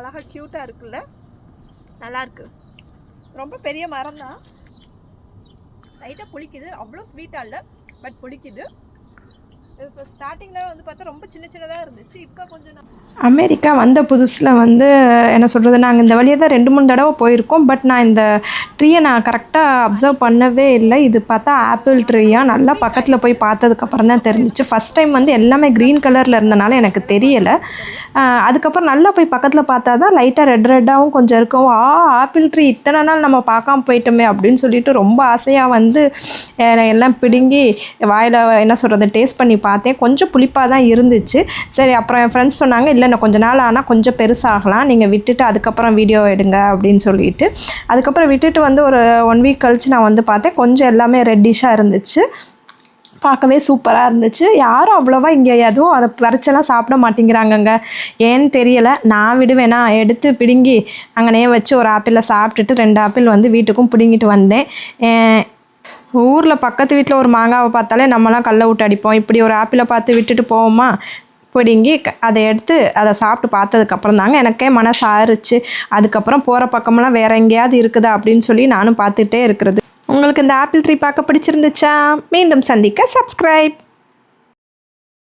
அழகாக க்யூட்டாக இருக்குல்ல? நல்லாயிருக்கு ரொம்ப பெரிய மரம் தான் லைட்டாக புளிக்குது. அவ்வளோ ஸ்வீட்டாக இல்லை பட் புளிக்குது. இப்போ ஸ்டார்டிங்கில் வந்து பார்த்தா ரொம்ப சின்ன சின்னதாக இருந்துச்சு. இப்போ கொஞ்சம் அமெரிக்கா வந்த புதுசில் வந்து என்ன சொல்கிறது நாங்கள் இந்த வழியாக தான் ரெண்டு மூணு தடவை போயிருக்கோம். பட் நான் இந்த ட்ரீயை நான் கரெக்டாக அப்சர்வ் பண்ணவே இல்லை. இது பார்த்தா ஆப்பிள் ட்ரீயாக நல்லா பக்கத்தில் போய் பார்த்ததுக்கப்புறம் தான் தெரிஞ்சிச்சு. ஃபஸ்ட் டைம் வந்து எல்லாமே க்ரீன் கலரில் இருந்தனால எனக்கு தெரியலை. அதுக்கப்புறம் நல்லா போய் பக்கத்தில் பார்த்தா தான் லைட்டாக ரெட் ரெட்டாகவும் கொஞ்சம் இருக்கும். ஆ ஆப்பிள் ட்ரீ இத்தனை நாள் நம்ம பார்க்காம போயிட்டோமே அப்படின்னு சொல்லிட்டு ரொம்ப ஆசையாக வந்து எல்லாம் பிடுங்கி வாயில் என்ன சொல்கிறது டேஸ்ட் பண்ணி பார்த்தேன். கொஞ்சம் புளிப்பாக தான் இருந்துச்சு. சரி அப்புறம் என் ஃப்ரெண்ட்ஸ் சொன்னாங்க இல்லை நான் கொஞ்ச நாள் ஆனால் கொஞ்சம் பெருசாகலாம். நீங்கள் விட்டுட்டு அதுக்கப்புறம் வீடியோ எடுங்க அப்படின்னு சொல்லிட்டு. அதுக்கப்புறம் விட்டுட்டு வந்து ஒரு ஒன் வீக் கழித்து நான் வந்து பார்த்தேன். கொஞ்சம் எல்லாமே ரெட்டிஷாக இருந்துச்சு. பார்க்கவே சூப்பராக இருந்துச்சு. யாரும் அவ்வளோவா இங்கே எதுவும் அதை பறிச்செல்லாம் சாப்பிட மாட்டேங்கிறாங்கங்க. ஏன்னு தெரியலை. நான் விடுவேனா? எடுத்து பிடுங்கி அங்கனே வச்சு ஒரு ஆப்பிளை சாப்பிட்டுட்டு ரெண்டு ஆப்பிள் வந்து வீட்டுக்கும் பிடுங்கிட்டு வந்தேன். ஊரில் பக்கத்து வீட்டில் ஒரு மாங்காவை பார்த்தாலே நம்மலாம் கல்லை விட்டு அடிப்போம். இப்படி ஒரு ஆப்பிளை பார்த்து விட்டுட்டு போவோமா? பிடுங்கி க- அதை எடுத்து அதை சாப்பிட்டு பார்த்ததுக்கப்புறம் தாங்க எனக்கே மனசு ஆறுச்சு. அதுக்கப்புறம் போகிற பக்கமெல்லாம் வேற எங்கேயாவது இருக்குதா அப்படின்னு சொல்லி நானும் பார்த்துட்டே இருக்கிறது. உங்களுக்கு இந்த ஆப்பிள் ட்ரீ பார்க்க பிடிச்சிருந்துச்சா? மீண்டும் சந்திக்க சப்ஸ்கிரைப்.